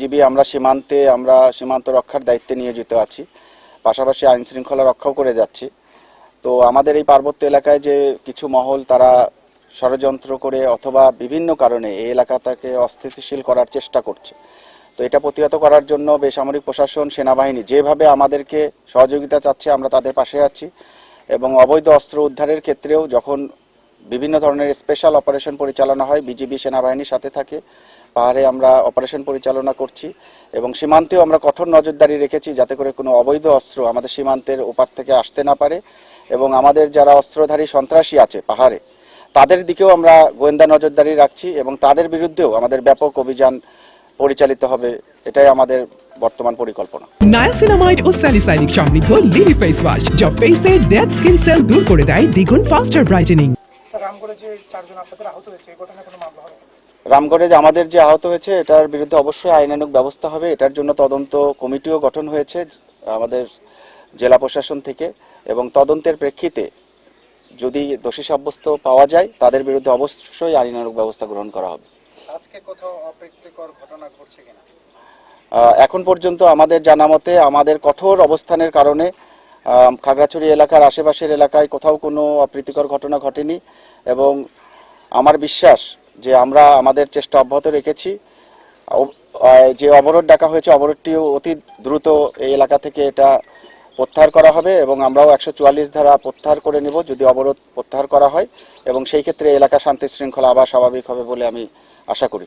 BGB আমরা সীমান্তে, আমরা সীমান্ত রক্ষার দায়িত্বে নিয়োজিত আছি। পাশাপাশি আইন শৃঙ্খলা রক্ষাও করে যাচ্ছি। তো আমাদের এই পার্বত্য এলাকায় যে কিছু মহল, তারা ষড়যন্ত্র করে অথবা বিভিন্ন কারণে এই এলাকাটাকে অস্থিতিশীল করার চেষ্টা করছে। তো এটা প্রতিহত করার জন্য বেসামরিক প্রশাসন, সেনাবাহিনী যেভাবে আমাদেরকে সহযোগিতা চাচ্ছে, আমরা তাদের পাশে আছি এবং অবৈধ অস্ত্র উদ্ধারের ক্ষেত্রেও যখন বিভিন্ন ধরনের স্পেশাল অপারেশন পরিচালনা হয়, বিজিবি সেনাবাহিনীর সাথে থাকে। পাহাড়ে আমরা অপারেশন পরিচালনা করছি এবং সীমান্তেও আমরা কঠোর নজরদারি রেখেছি যাতে করে কোনো অবৈধ অস্ত্র আমাদের সীমান্তের ওপার থেকে আসতে না পারে এবং আমাদের যারা অস্ত্রধারী সন্ত্রাসী আছে পাহাড়ে, তাদের দিকেও আমরা গোয়েন্দা নজরদারি রাখছি এবং তাদের বিরুদ্ধেও আমাদের ব্যাপক অভিযান পরিচালিত হবে, এটাই আমাদের বর্তমান পরিকল্পনা। নায়াসিনামাইড ও স্যালিসাইনিক সমৃদ্ধ লিলি ফেস ওয়াশ যা ফেসের ডেড স্কিন সেল দূর করে দেয় দ্বিগুণ ফাস্টার ব্রাইটেনিং রামগড়ে যে চারজন আপনাদের আহত হয়েছে এই ঘটনায় কোনো মামলা হবে রামগড়ে যে আমাদের যে আহত হয়েছে এটার বিরুদ্ধে অবশ্যই আইনানুক ব্যবস্থা হবে। এটার জন্য তদন্ত কমিটিও গঠন হয়েছে আমাদের জেলা প্রশাসন থেকে এবং তদন্তের প্রেক্ষিতে যদি দোষী সাব্যস্ত পাওয়া যায় তাদের বিরুদ্ধে অবশ্যই আইনানুগ ব্যবস্থা গ্রহণ করা হবে। আজকে কোথাও অপ্রীতিকর ঘটনা ঘটছে কিনা? এখন পর্যন্ত আমাদের জানা মতে আমাদের কঠোর অবস্থানের কারণে খাগড়াছড়ি এলাকার আশেপাশের এলাকায় কোথাও কোনো অপ্রীতিকর ঘটনা ঘটেনি এবং আমার বিশ্বাস যে আমরা আমাদের চেষ্টা অব্যাহত রেখেছি। যে অবরোধ ডাকা হয়েছে অবরোধটিও অতি দ্রুত এই এলাকা থেকে এটা প্রত্যাহার করা হবে এবং আমরাও একশো চুয়াল্লিশ ধারা প্রত্যাহার করে নেব যদি অবরোধ প্রত্যাহার করা হয় এবং সেই ক্ষেত্রে এলাকা শান্তি শৃঙ্খলা আবার স্বাভাবিক হবে বলে আমি আশা করি।